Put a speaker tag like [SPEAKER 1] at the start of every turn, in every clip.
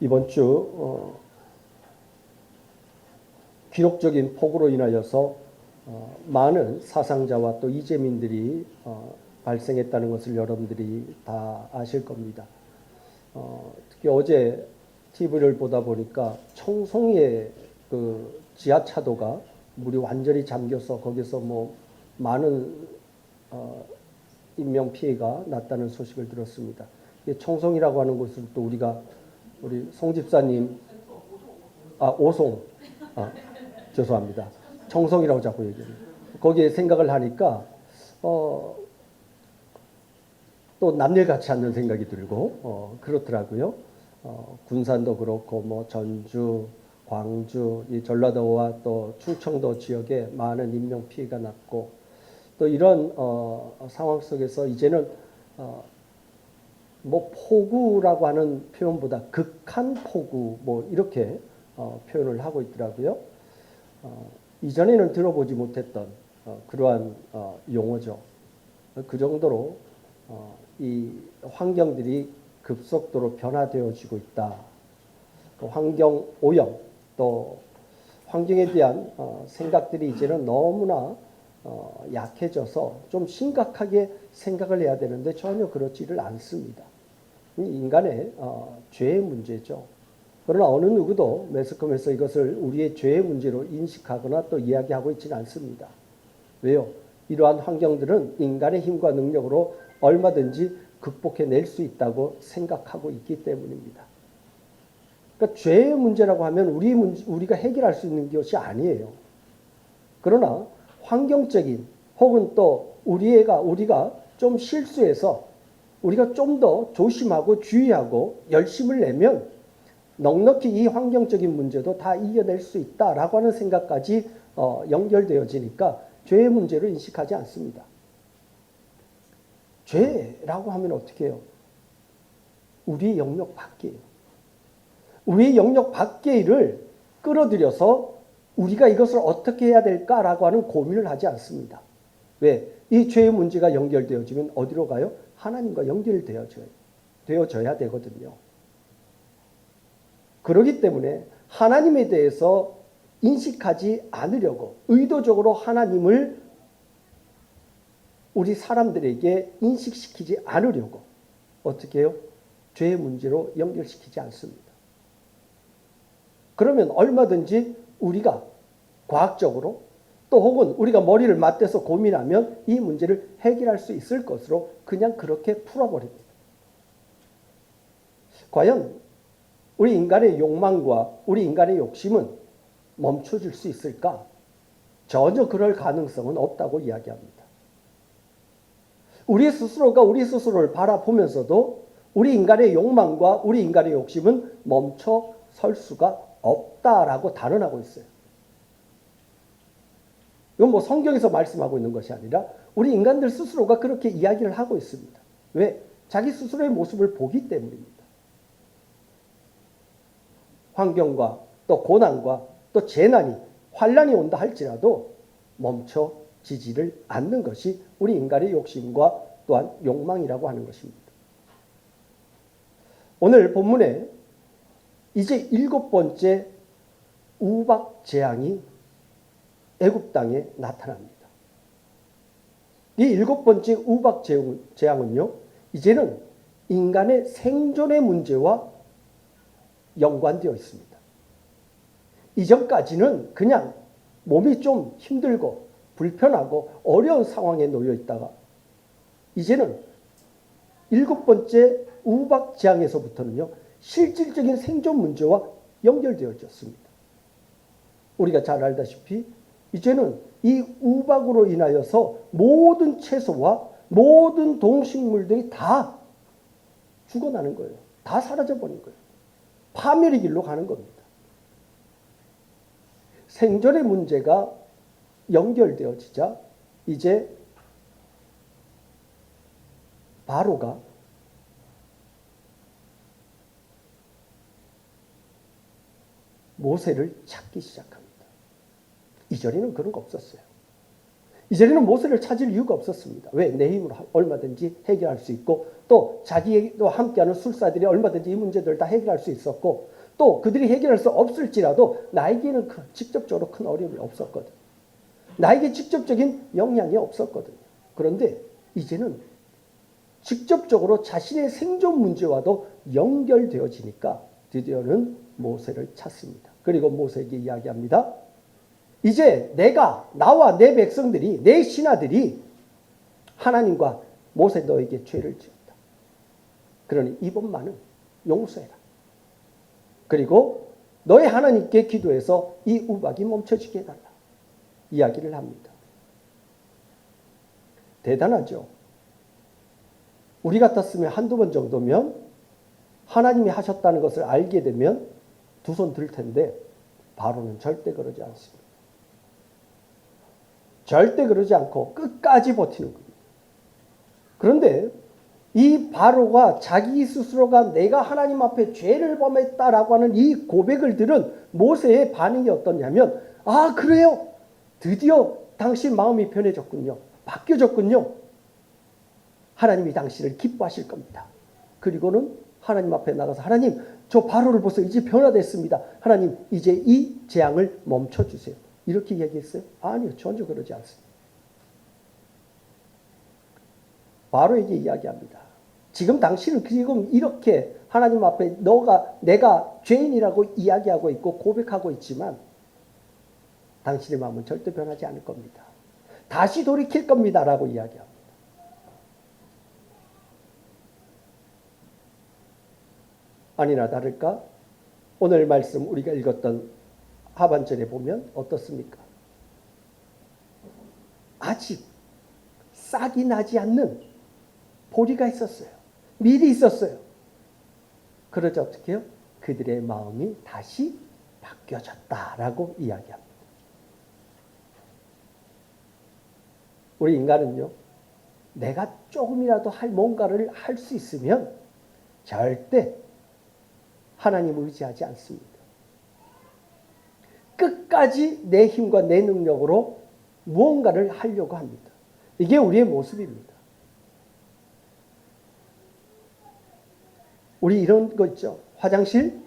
[SPEAKER 1] 이번 주 어, 기록적인 폭우로 인하여서 어, 많은 사상자와 또 이재민들이 어, 발생했다는 것을 여러분들이 다 아실 겁니다. 어, 특히 어제 TV를 보다 보니까 청송의 그 지하차도가 물이 완전히 잠겨서 거기서 뭐 많은 어, 인명 피해가 났다는 소식을 들었습니다. 이 청송이라고 하는 곳은 또 우리가 우리 송 집사님 아 오송 아 죄송합니다. 청송이라고 자꾸 얘기해요. 거기에 생각을 하니까 어, 또 남일 같지 않는 생각이 들고 어, 그렇더라고요. 어, 군산도 그렇고 뭐 전주, 광주, 이 전라도와 또 충청도 지역에 많은 인명 피해가 났고 또 이런 어, 상황 속에서 이제는 어, 뭐 폭우라고 하는 표현보다 극한 폭우 뭐 이렇게 어, 표현을 하고 있더라고요. 어, 이전에는 들어보지 못했던 어, 그러한 어, 용어죠. 그 정도로 어, 이 환경들이 급속도로 변화되어지고 있다. 그 환경 오염 또 환경에 대한 어, 생각들이 이제는 너무나 어, 약해져서 좀 심각하게 생각을 해야 되는데 전혀 그렇지를 않습니다. 이 인간의 어, 죄의 문제죠. 그러나 어느 누구도 매스컴에서 이것을 우리의 죄의 문제로 인식하거나 또 이야기하고 있지는 않습니다. 왜요? 이러한 환경들은 인간의 힘과 능력으로 얼마든지 극복해낼 수 있다고 생각하고 있기 때문입니다. 그러니까 죄의 문제라고 하면 우리 문제, 우리가 해결할 수 있는 것이 아니에요. 그러나 환경적인 혹은 또 우리가 우리가 좀 실수해서 우리가 좀 더 조심하고 주의하고 열심을 내면 넉넉히 이 환경적인 문제도 다 이겨낼 수 있다라고 하는 생각까지 어, 연결되어지니까 죄의 문제를 인식하지 않습니다. 죄라고 하면 어떻게 해요? 우리 영역 밖이에요. 우리 영역 밖의 일을 끌어들여서 우리가 이것을 어떻게 해야 될까라고 하는 고민을 하지 않습니다. 왜? 이 죄의 문제가 연결되어지면 어디로 가요? 하나님과 연결되어져야 되어져야 되거든요. 그렇기 때문에 하나님에 대해서 인식하지 않으려고 의도적으로 하나님을 우리 사람들에게 인식시키지 않으려고 어떻게 해요? 죄의 문제로 연결시키지 않습니다. 그러면 얼마든지 우리가 과학적으로 또 혹은 우리가 머리를 맞대서 고민하면 이 문제를 해결할 수 있을 것으로 그냥 그렇게 풀어버립니다. 과연 우리 인간의 욕망과 우리 인간의 욕심은 멈춰줄 수 있을까? 전혀 그럴 가능성은 없다고 이야기합니다. 우리 스스로가 우리 스스로를 바라보면서도 우리 인간의 욕망과 우리 인간의 욕심은 멈춰 설 수가 없다라고 단언하고 있어요. 이건 뭐 성경에서 말씀하고 있는 것이 아니라 우리 인간들 스스로가 그렇게 이야기를 하고 있습니다. 왜? 자기 스스로의 모습을 보기 때문입니다. 환경과 또 고난과 또 재난이 환란이 온다 할지라도 멈춰 지지를 않는 것이 우리 인간의 욕심과 또한 욕망이라고 하는 것입니다. 오늘 본문에 이제 일곱 번째 우박 재앙이 애굽 땅에 나타납니다. 이 일곱 번째 우박 재앙은요, 이제는 인간의 생존의 문제와 연관되어 있습니다. 이전까지는 그냥 몸이 좀 힘들고 불편하고 어려운 상황에 놓여 있다가 이제는 일곱 번째 우박 재앙에서부터는요, 실질적인 생존 문제와 연결되어졌습니다. 우리가 잘 알다시피 이제는 이 우박으로 인하여서 모든 채소와 모든 동식물들이 다 죽어나는 거예요. 다 사라져 버린 거예요. 파멸의 길로 가는 겁니다. 생존의 문제가 연결되어지자 이제 바로가 모세를 찾기 시작합니다. 이전에는 그런 거 없었어요. 이전에는 모세를 찾을 이유가 없었습니다. 왜? 내 힘으로 얼마든지 해결할 수 있고 또 자기와 함께하는 술사들이 얼마든지 이 문제들을 다 해결할 수 있었고 또 그들이 해결할 수 없을지라도 나에게는 그 직접적으로 큰 어려움이 없었거든. 나에게 직접적인 영향이 없었거든요. 그런데 이제는 직접적으로 자신의 생존 문제와도 연결되어지니까 드디어는 모세를 찾습니다. 그리고 모세에게 이야기합니다. 이제 내가 나와 내 백성들이 내 신하들이 하나님과 모세 너에게 죄를 지었다. 그러니 이번만은 용서해라. 그리고 너의 하나님께 기도해서 이 우박이 멈춰지게 해달라. 이야기를 합니다. 대단하죠. 우리 같았으면 한두 번 정도면 하나님이 하셨다는 것을 알게 되면 두 손 들 텐데 바로는 절대 그러지 않습니다. 절대 그러지 않고 끝까지 버티는 겁니다. 그런데 이 바로가 자기 스스로가 내가 하나님 앞에 죄를 범했다라고 하는 이 고백을 들은 모세의 반응이 어떻냐면 아 그래요. 드디어 당신 마음이 변해졌군요. 바뀌어졌군요. 하나님이 당신을 기뻐하실 겁니다. 그리고는 하나님 앞에 나가서 하나님 저 바로를 보세요 이제 변화됐습니다. 하나님 이제 이 재앙을 멈춰주세요 이렇게 얘기했어요? 아니요 전혀 그러지 않습니다 바로에게 이야기합니다. 지금 당신은 지금 이렇게 하나님 앞에 너가 내가 죄인이라고 이야기하고 있고 고백하고 있지만 당신의 마음은 절대 변하지 않을 겁니다. 다시 돌이킬 겁니다라고 이야기합니다. 아니나 다를까 오늘 말씀 우리가 읽었던 하반절에 보면 어떻습니까? 아직 싹이 나지 않는 보리가 있었어요. 미리 있었어요. 그러자 어떻게 해요? 그들의 마음이 다시 바뀌어졌다라고 이야기합니다. 우리 인간은요, 내가 조금이라도 할 뭔가를 할 수 있으면 절대 하나님 의지하지 않습니다. 끝까지 내 힘과 내 능력으로 무언가를 하려고 합니다. 이게 우리의 모습입니다. 우리 이런 거 있죠. 화장실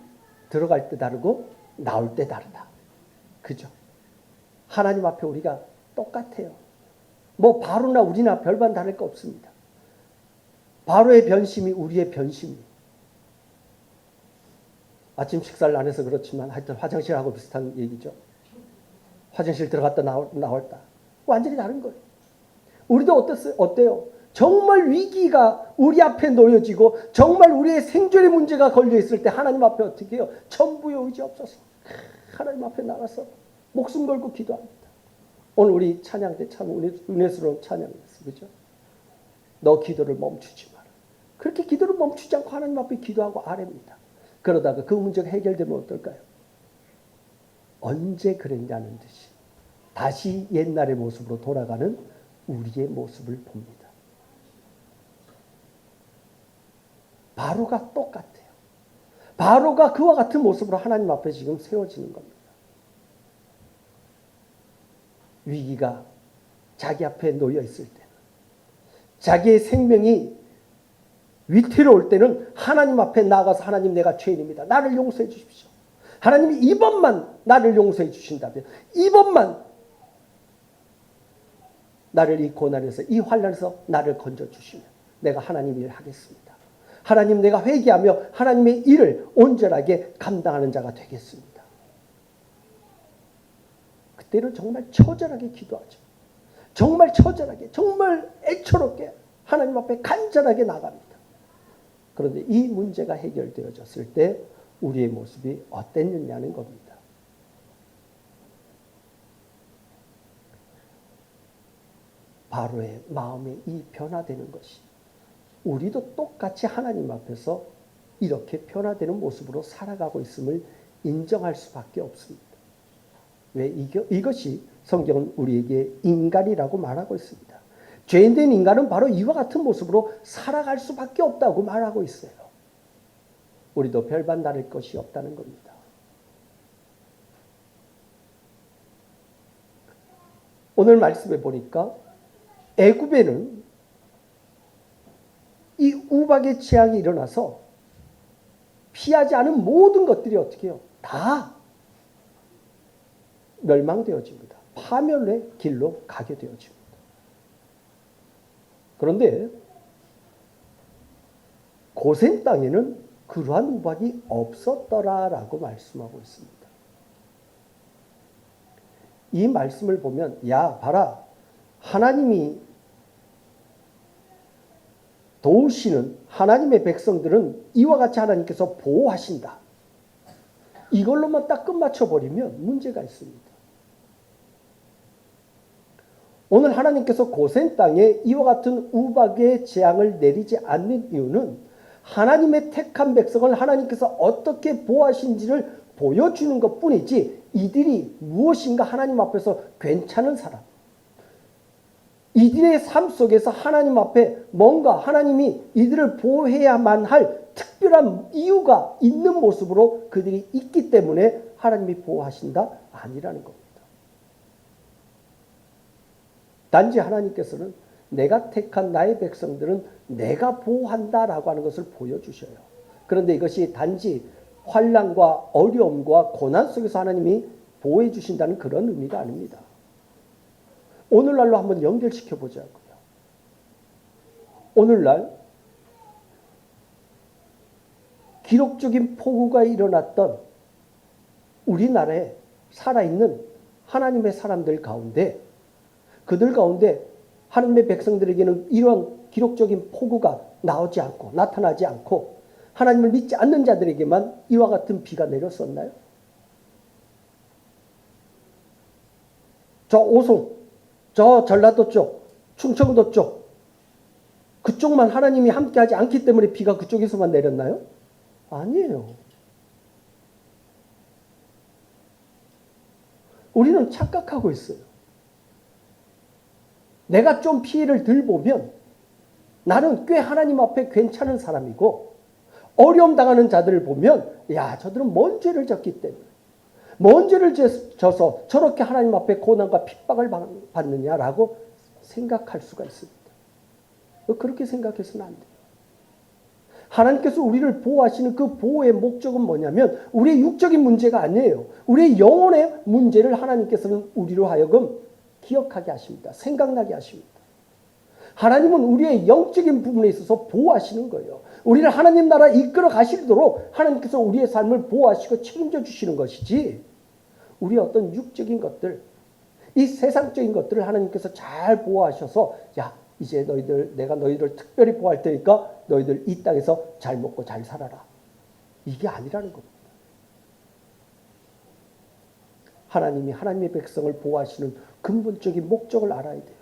[SPEAKER 1] 들어갈 때 다르고 나올 때 다르다. 그죠? 하나님 앞에 우리가 똑같아요. 뭐 바로나 우리나 별반 다를 거 없습니다. 바로의 변심이 우리의 변심이. 아침 식사를 안 해서 그렇지만 하여튼 화장실하고 비슷한 얘기죠. 화장실 들어갔다 나올, 나올다. 완전히 다른 거예요. 우리도 어땠어요? 어때요? 정말 위기가 우리 앞에 놓여지고 정말 우리의 생존의 문제가 걸려 있을 때 하나님 앞에 어떻게 해요? 전부의 의지 없어서 하나님 앞에 나가서 목숨 걸고 기도합니다. 오늘 우리 찬양 때 참 은혜스러운 찬양이었어. 그죠? 너 기도를 멈추지 마라. 그렇게 기도를 멈추지 않고 하나님 앞에 기도하고 아뢰입니다. 그러다가 그 문제가 해결되면 어떨까요? 언제 그랬냐는 듯이 다시 옛날의 모습으로 돌아가는 우리의 모습을 봅니다. 바로가 똑같아요. 바로가 그와 같은 모습으로 하나님 앞에 지금 세워지는 겁니다. 위기가 자기 앞에 놓여 있을 때는 자기의 생명이 위태로울 때는 하나님 앞에 나가서 하나님 내가 죄인입니다. 나를 용서해 주십시오. 하나님이 이번만 나를 용서해 주신다면 이번만 나를 이 고난에서 이 환란에서 나를 건져 주시면 내가 하나님 일을 하겠습니다. 하나님 내가 회개하며 하나님의 일을 온전하게 감당하는 자가 되겠습니다. 그때는 정말 처절하게 기도하죠. 정말 처절하게, 정말 애처롭게 하나님 앞에 간절하게 나갑니다. 그런데 이 문제가 해결되어졌을 때 우리의 모습이 어땠느냐는 겁니다. 바로의 마음에 이 변화되는 것이 우리도 똑같이 하나님 앞에서 이렇게 변화되는 모습으로 살아가고 있음을 인정할 수밖에 없습니다. 왜 이것이 성경은 우리에게 인간이라고 말하고 있습니다. 죄인된 인간은 바로 이와 같은 모습으로 살아갈 수밖에 없다고 말하고 있어요. 우리도 별반 다를 것이 없다는 겁니다. 오늘 말씀해 보니까 애굽에는 이 우박의 재앙이 일어나서 피하지 않은 모든 것들이 어떻게 해요? 다 멸망되어집니다. 파멸의 길로 가게 되어집니다. 그런데 고센 땅에는 그러한 우박이 없었더라라고 말씀하고 있습니다. 이 말씀을 보면 야 봐라 하나님이 도우시는 하나님의 백성들은 이와 같이 하나님께서 보호하신다. 이걸로만 딱 끝맞춰 버리면 문제가 있습니다. 오늘 하나님께서 고센 땅에 이와 같은 우박의 재앙을 내리지 않는 이유는 하나님의 택한 백성을 하나님께서 어떻게 보호하신지를 보여주는 것 뿐이지 이들이 무엇인가 하나님 앞에서 괜찮은 사람, 이들의 삶 속에서 하나님 앞에 뭔가 하나님이 이들을 보호해야만 할 특별한 이유가 있는 모습으로 그들이 있기 때문에 하나님이 보호하신다? 아니라는 겁니다. 단지 하나님께서는 내가 택한 나의 백성들은 내가 보호한다라고 하는 것을 보여주셔요. 그런데 이것이 단지 환란과 어려움과 고난 속에서 하나님이 보호해 주신다는 그런 의미가 아닙니다. 오늘날로 한번 연결시켜 보자고요. 오늘날 기록적인 폭우가 일어났던 우리나라에 살아있는 하나님의 사람들 가운데 그들 가운데 하나님의 백성들에게는 이러한 기록적인 폭우가 나오지 않고 나타나지 않고 하나님을 믿지 않는 자들에게만 이와 같은 비가 내렸었나요? 저 오송, 저 전라도 쪽, 충청도 쪽, 그쪽만 하나님이 함께하지 않기 때문에 비가 그쪽에서만 내렸나요? 아니에요. 우리는 착각하고 있어요. 내가 좀 피해를 덜 보면 나는 꽤 하나님 앞에 괜찮은 사람이고 어려움 당하는 자들을 보면 야 저들은 뭔 죄를 졌기 때문에 뭔 죄를 져서 저렇게 하나님 앞에 고난과 핍박을 받느냐라고 생각할 수가 있습니다. 그렇게 생각해서는 안 돼요. 하나님께서 우리를 보호하시는 그 보호의 목적은 뭐냐면 우리의 육적인 문제가 아니에요. 우리의 영혼의 문제를 하나님께서는 우리로 하여금 기억하게 하십니다. 생각나게 하십니다. 하나님은 우리의 영적인 부분에 있어서 보호하시는 거예요. 우리를 하나님 나라 이끌어 가시도록 하나님께서 우리의 삶을 보호하시고 책임져 주시는 것이지 우리 어떤 육적인 것들, 이 세상적인 것들을 하나님께서 잘 보호하셔서 야 이제 너희들 내가 너희들 특별히 보호할 테니까 너희들 이 땅에서 잘 먹고 잘 살아라. 이게 아니라는 겁니다. 하나님이 하나님의 백성을 보호하시는 근본적인 목적을 알아야 돼요.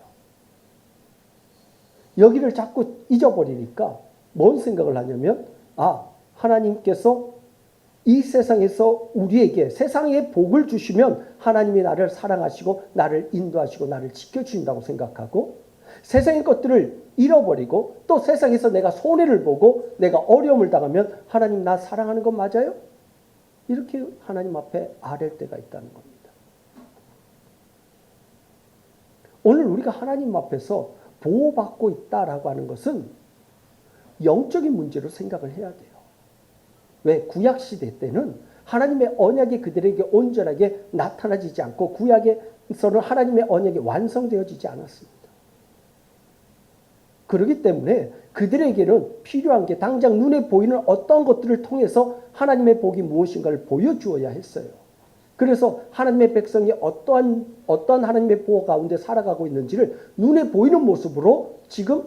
[SPEAKER 1] 여기를 자꾸 잊어버리니까 뭔 생각을 하냐면 아 하나님께서 이 세상에서 우리에게 세상에 복을 주시면 하나님이 나를 사랑하시고 나를 인도하시고 나를 지켜주신다고 생각하고 세상의 것들을 잃어버리고 또 세상에서 내가 손해를 보고 내가 어려움을 당하면 하나님 나 사랑하는 건 맞아요? 이렇게 하나님 앞에 아랠 때가 있다는 겁니다. 오늘 우리가 하나님 앞에서 보호받고 있다라고 하는 것은 영적인 문제로 생각을 해야 돼요. 왜? 구약 시대 때는 하나님의 언약이 그들에게 온전하게 나타나지지 않고 구약에서는 하나님의 언약이 완성되어지지 않았습니다. 그렇기 때문에 그들에게는 필요한 게 당장 눈에 보이는 어떤 것들을 통해서 하나님의 복이 무엇인가를 보여주어야 했어요. 그래서 하나님의 백성이 어떠한 어떤 하나님의 보호 가운데 살아가고 있는지를 눈에 보이는 모습으로 지금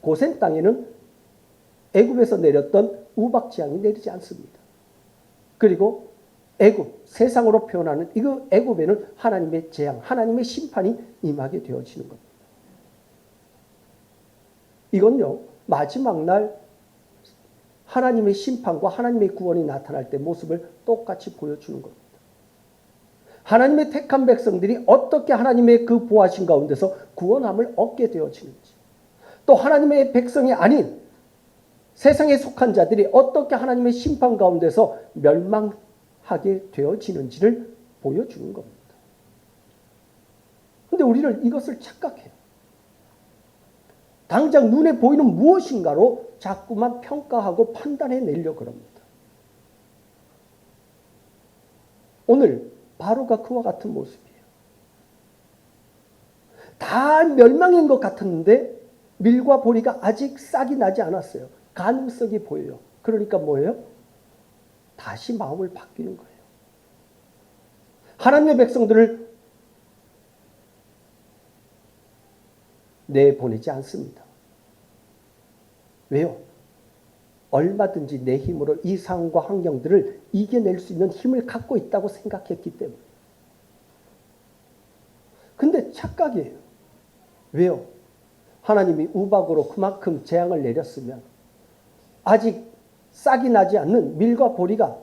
[SPEAKER 1] 고센 땅에는 애굽에서 내렸던 우박 재앙이 내리지 않습니다. 그리고 애굽 세상으로 표현하는 이거 애굽에는 하나님의 재앙, 하나님의 심판이 임하게 되어지는 겁니다. 이건요 마지막 날 하나님의 심판과 하나님의 구원이 나타날 때 모습을 똑같이 보여주는 겁니다. 하나님의 택한 백성들이 어떻게 하나님의 그 보호하신 가운데서 구원함을 얻게 되어지는지 또 하나님의 백성이 아닌 세상에 속한 자들이 어떻게 하나님의 심판 가운데서 멸망하게 되어지는지를 보여주는 겁니다. 근데 우리는 이것을 착각해요. 당장 눈에 보이는 무엇인가로 자꾸만 평가하고 판단해 내려고 합니다. 오늘 바로가 그와 같은 모습이에요. 다 멸망인 것 같았는데 밀과 보리가 아직 싹이 나지 않았어요. 가능성이 보여요. 그러니까 뭐예요? 다시 마음을 바뀌는 거예요. 하나님의 백성들을 내보내지 않습니다. 왜요? 얼마든지 내 힘으로 이 상황과 환경들을 이겨낼 수 있는 힘을 갖고 있다고 생각했기 때문에. 근데 착각이에요. 왜요? 하나님이 우박으로 그만큼 재앙을 내렸으면 아직 싹이 나지 않는 밀과 보리가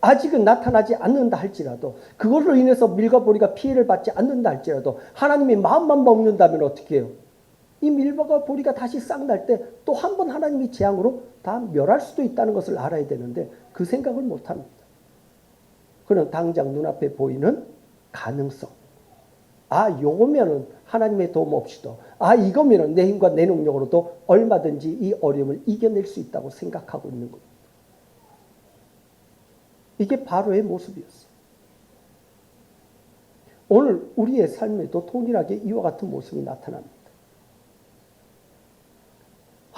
[SPEAKER 1] 아직은 나타나지 않는다 할지라도 그걸로 인해서 밀과 보리가 피해를 받지 않는다 할지라도 하나님이 마음만 먹는다면 어떻게 해요? 이 밀과 보리가 다시 싹 날 때 또 한 번 하나님이 재앙으로 다 멸할 수도 있다는 것을 알아야 되는데 그 생각을 못 합니다. 그는 당장 눈앞에 보이는 가능성. 아, 요거면은 하나님의 도움 없이도 아, 이거면은 내 힘과 내 능력으로도 얼마든지 이 어려움을 이겨낼 수 있다고 생각하고 있는 겁니다. 이게 바로의 모습이었어요. 오늘 우리의 삶에도 동일하게 이와 같은 모습이 나타납니다.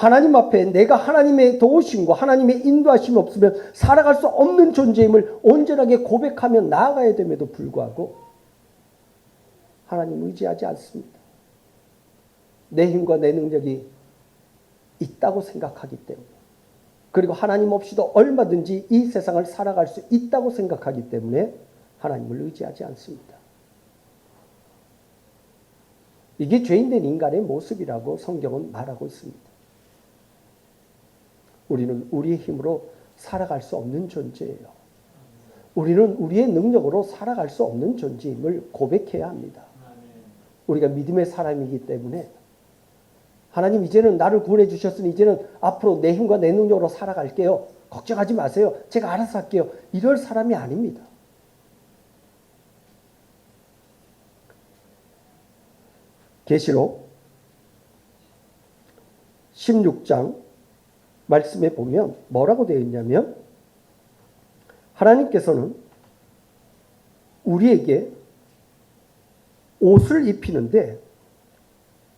[SPEAKER 1] 하나님 앞에 내가 하나님의 도우심과 하나님의 인도하심이 없으면 살아갈 수 없는 존재임을 온전하게 고백하며 나아가야 됨에도 불구하고 하나님 의지하지 않습니다. 내 힘과 내 능력이 있다고 생각하기 때문에 그리고 하나님 없이도 얼마든지 이 세상을 살아갈 수 있다고 생각하기 때문에 하나님을 의지하지 않습니다. 이게 죄인된 인간의 모습이라고 성경은 말하고 있습니다. 우리는 우리의 힘으로 살아갈 수 없는 존재예요. 우리는 우리의 능력으로 살아갈 수 없는 존재임을 고백해야 합니다. 우리가 믿음의 사람이기 때문에 하나님 이제는 나를 구원해 주셨으니 이제는 앞으로 내 힘과 내 능력으로 살아갈게요. 걱정하지 마세요. 제가 알아서 할게요. 이럴 사람이 아닙니다. 계시록 16장 말씀에 보면 뭐라고 되어 있냐면 하나님께서는 우리에게 옷을 입히는데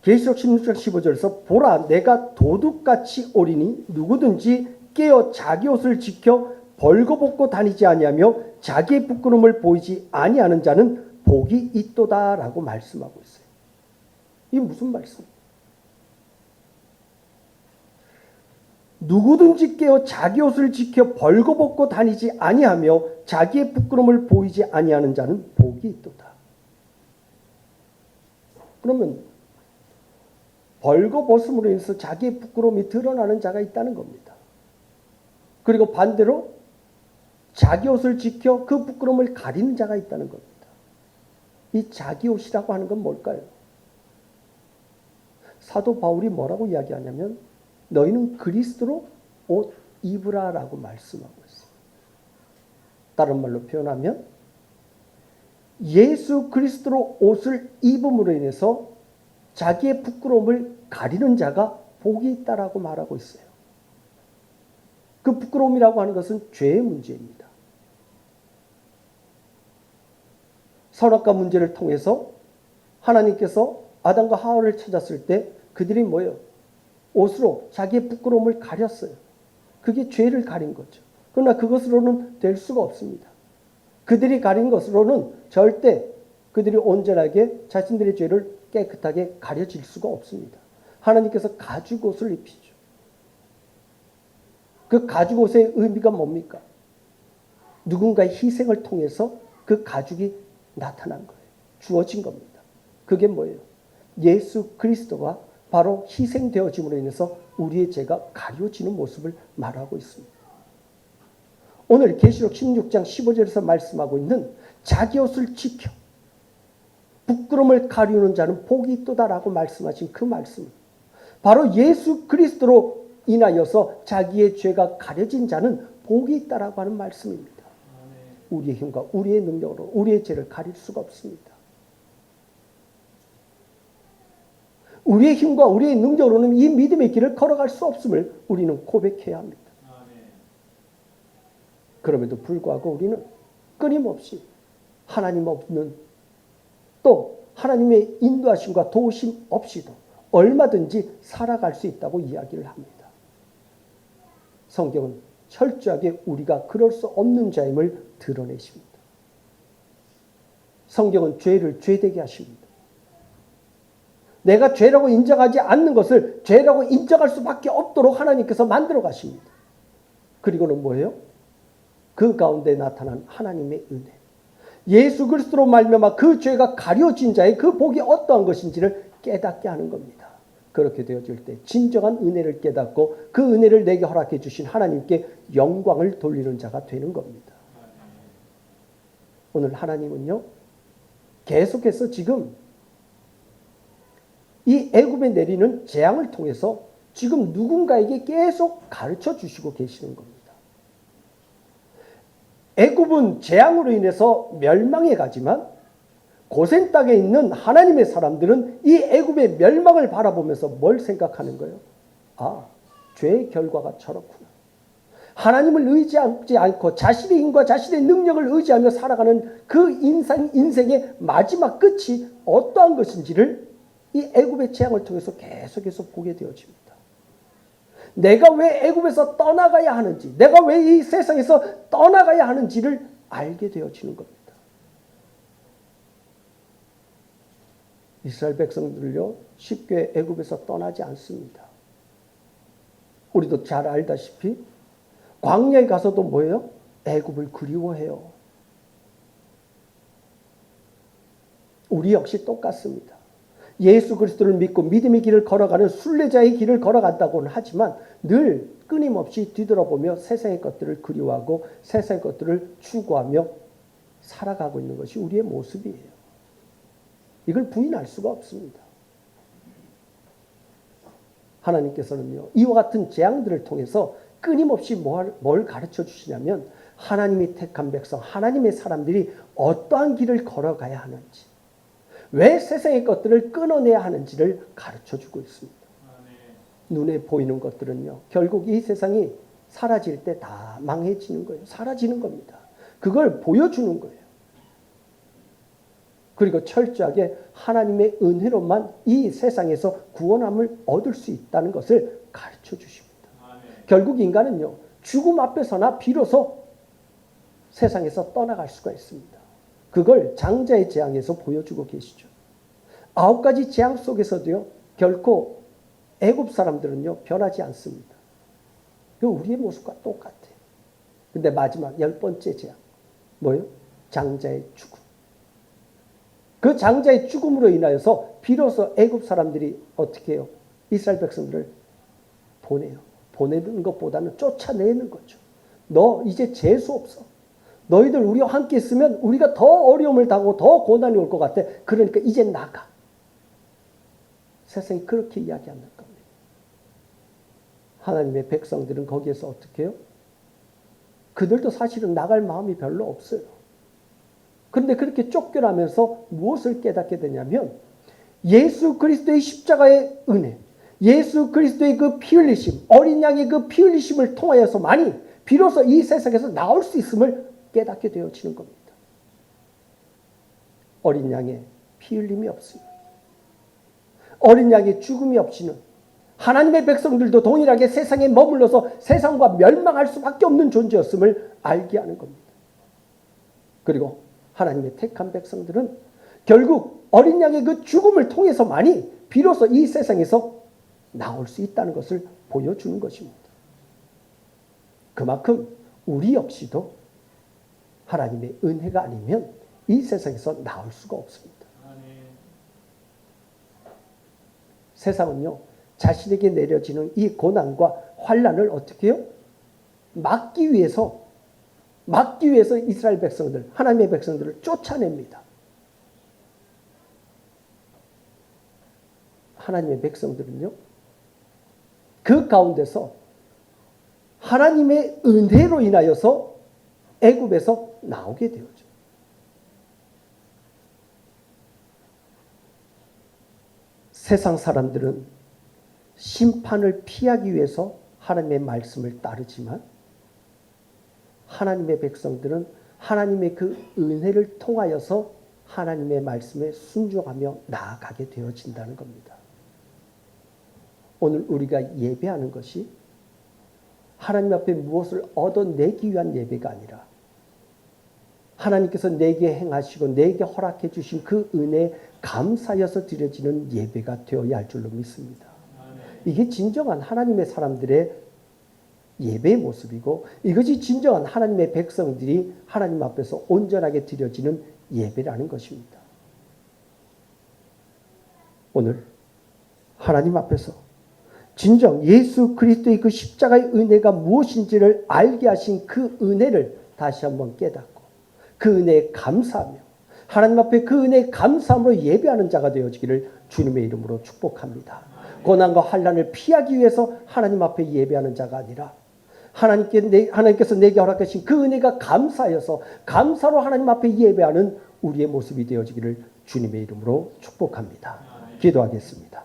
[SPEAKER 1] 계시록 16장 15절에서 보라 내가 도둑같이 오리니 누구든지 깨어 자기 옷을 지켜 벌거벗고 다니지 아니하며 자기의 부끄러움을 보이지 아니하는 자는 복이 있도다라고 말씀하고 있어요. 이게 무슨 말씀? 누구든지 깨어 자기 옷을 지켜 벌거벗고 다니지 아니하며 자기의 부끄러움을 보이지 아니하는 자는 복이 있도다. 그러면 벌거벗음으로 인해서 자기의 부끄러움이 드러나는 자가 있다는 겁니다. 그리고 반대로 자기 옷을 지켜 그 부끄러움을 가리는 자가 있다는 겁니다. 이 자기 옷이라고 하는 건 뭘까요? 사도 바울이 뭐라고 이야기하냐면 너희는 그리스도로 옷 입으라라고 말씀하고 있어요. 다른 말로 표현하면 예수 그리스도로 옷을 입음으로 인해서 자기의 부끄러움을 가리는 자가 복이 있다라고 말하고 있어요. 그 부끄러움이라고 하는 것은 죄의 문제입니다. 선악과 문제를 통해서 하나님께서 아담과 하와를 찾았을 때 그들이 뭐예요? 옷으로 자기의 부끄러움을 가렸어요. 그게 죄를 가린 거죠. 그러나 그것으로는 될 수가 없습니다. 그들이 가린 것으로는 절대 그들이 온전하게 자신들의 죄를 깨끗하게 가려질 수가 없습니다. 하나님께서 가죽 옷을 입히죠. 그 가죽 옷의 의미가 뭡니까? 누군가의 희생을 통해서 그 가죽이 나타난 거예요. 주어진 겁니다. 그게 뭐예요? 예수 그리스도가 바로 희생되어짐으로 인해서 우리의 죄가 가려지는 모습을 말하고 있습니다. 오늘 계시록 16장 15절에서 말씀하고 있는 자기 옷을 지켜 부끄러움을 가리우는 자는 복이 있도다라고 말씀하신 그 말씀. 바로 예수 그리스도로 인하여서 자기의 죄가 가려진 자는 복이 있다라고 하는 말씀입니다. 우리의 힘과 우리의 능력으로 우리의 죄를 가릴 수가 없습니다. 우리의 힘과 우리의 능력으로는 이 믿음의 길을 걸어갈 수 없음을 우리는 고백해야 합니다. 그럼에도 불구하고 우리는 끊임없이 하나님 없는 또 하나님의 인도하심과 도우심 없이도 얼마든지 살아갈 수 있다고 이야기를 합니다. 성경은 철저하게 우리가 그럴 수 없는 자임을 드러내십니다. 성경은 죄를 죄되게 하십니다. 내가 죄라고 인정하지 않는 것을 죄라고 인정할 수밖에 없도록 하나님께서 만들어 가십니다. 그리고는 뭐예요? 그 가운데 나타난 하나님의 은혜. 예수 그리스도로 말미암아 그 죄가 가려진 자의 그 복이 어떠한 것인지를 깨닫게 하는 겁니다. 그렇게 되어질 때 진정한 은혜를 깨닫고 그 은혜를 내게 허락해 주신 하나님께 영광을 돌리는 자가 되는 겁니다. 오늘 하나님은요. 계속해서 지금 이 애굽에 내리는 재앙을 통해서 지금 누군가에게 계속 가르쳐 주시고 계시는 겁니다. 애굽은 재앙으로 인해서 멸망해 가지만 고센 땅에 있는 하나님의 사람들은 이 애굽의 멸망을 바라보면서 뭘 생각하는 거예요? 아, 죄의 결과가 저렇구나. 하나님을 의지하지 않고 자신의 힘과 자신의 능력을 의지하며 살아가는 그 인생, 인생의 마지막 끝이 어떠한 것인지를 이 애굽의 재앙을 통해서 계속해서 보게 되어집니다. 내가 왜 애굽에서 떠나가야 하는지, 내가 왜 이 세상에서 떠나가야 하는지를 알게 되어지는 겁니다. 이스라엘 백성들요 쉽게 애굽에서 떠나지 않습니다. 우리도 잘 알다시피 광야에 가서도 뭐예요? 애굽을 그리워해요. 우리 역시 똑같습니다. 예수 그리스도를 믿고 믿음의 길을 걸어가는 순례자의 길을 걸어간다고는 하지만 늘 끊임없이 뒤돌아보며 세상의 것들을 그리워하고 세상의 것들을 추구하며 살아가고 있는 것이 우리의 모습이에요. 이걸 부인할 수가 없습니다. 하나님께서는요, 이와 같은 재앙들을 통해서 끊임없이 뭘 가르쳐 주시냐면, 하나님이 택한 백성, 하나님의 사람들이 어떠한 길을 걸어가야 하는지, 왜 세상의 것들을 끊어내야 하는지를 가르쳐 주고 있습니다. 눈에 보이는 것들은요, 결국 이 세상이 사라질 때 다 망해지는 거예요. 사라지는 겁니다. 그걸 보여주는 거예요. 그리고 철저하게 하나님의 은혜로만 이 세상에서 구원함을 얻을 수 있다는 것을 가르쳐 주십니다. 결국 인간은요, 죽음 앞에서나 비로소 세상에서 떠나갈 수가 있습니다. 그걸 장자의 재앙에서 보여주고 계시죠. 아홉 가지 재앙 속에서도요, 결코 애굽 사람들은요, 변하지 않습니다. 그 우리의 모습과 똑같아요. 근데 마지막 열 번째 재앙, 뭐요? 장자의 죽음. 그 장자의 죽음으로 인하여서 비로소 애굽 사람들이 어떻게 해요? 이스라엘 백성들을 보내요. 보내는 것보다는 쫓아내는 거죠. 너 이제 재수 없어. 너희들 우리와 함께 있으면 우리가 더 어려움을 당하고 더 고난이 올 것 같아. 그러니까 이제 나가. 세상이 그렇게 이야기하는 겁니다. 하나님의 백성들은 거기에서 어떻게 해요? 그들도 사실은 나갈 마음이 별로 없어요. 그런데 그렇게 쫓겨나면서 무엇을 깨닫게 되냐면 예수 그리스도의 십자가의 은혜, 예수 그리스도의 그 피 흘리심, 어린 양의 그 피 흘리심을 통하여서만이 비로소 이 세상에서 나올 수 있음을 깨닫게 되어지는 겁니다. 어린 양의 피 흘림이 없으면 어린 양의 죽음이 없이는 하나님의 백성들도 동일하게 세상에 머물러서 세상과 멸망할 수밖에 없는 존재였음을 알게 하는 겁니다. 그리고 하나님의 택한 백성들은 결국 어린 양의 그 죽음을 통해서만이 비로소 이 세상에서 나올 수 있다는 것을 보여주는 것입니다. 그만큼 우리 역시도 하나님의 은혜가 아니면 이 세상에서 나올 수가 없습니다. 세상은요, 자신에게 내려지는 이 고난과 환란을 어떻게 해요? 막기 위해서 막기 위해서 이스라엘 백성들, 하나님의 백성들을 쫓아냅니다. 하나님의 백성들은요, 그 가운데서 하나님의 은혜로 인하여서 애굽에서 나오게 되었죠. 세상 사람들은 심판을 피하기 위해서 하나님의 말씀을 따르지만 하나님의 백성들은 하나님의 그 은혜를 통하여서 하나님의 말씀에 순종하며 나아가게 되어진다는 겁니다. 오늘 우리가 예배하는 것이 하나님 앞에 무엇을 얻어내기 위한 예배가 아니라 하나님께서 내게 행하시고 내게 허락해 주신 그 은혜에 감사여서 드려지는 예배가 되어야 할 줄로 믿습니다. 이게 진정한 하나님의 사람들의 예배의 모습이고 이것이 진정한 하나님의 백성들이 하나님 앞에서 온전하게 드려지는 예배라는 것입니다. 오늘 하나님 앞에서 진정 예수 그리스도의 그 십자가의 은혜가 무엇인지를 알게 하신 그 은혜를 다시 한번 깨닫고 그 은혜에 감사하며 하나님 앞에 그 은혜에 감사함으로 예배하는 자가 되어지기를 주님의 이름으로 축복합니다. 고난과 환란을 피하기 위해서 하나님 앞에 예배하는 자가 아니라 하나님께 내, 하나님께서 내게 허락하신 그 은혜가 감사여서 감사로 하나님 앞에 예배하는 우리의 모습이 되어지기를 주님의 이름으로 축복합니다. 기도하겠습니다.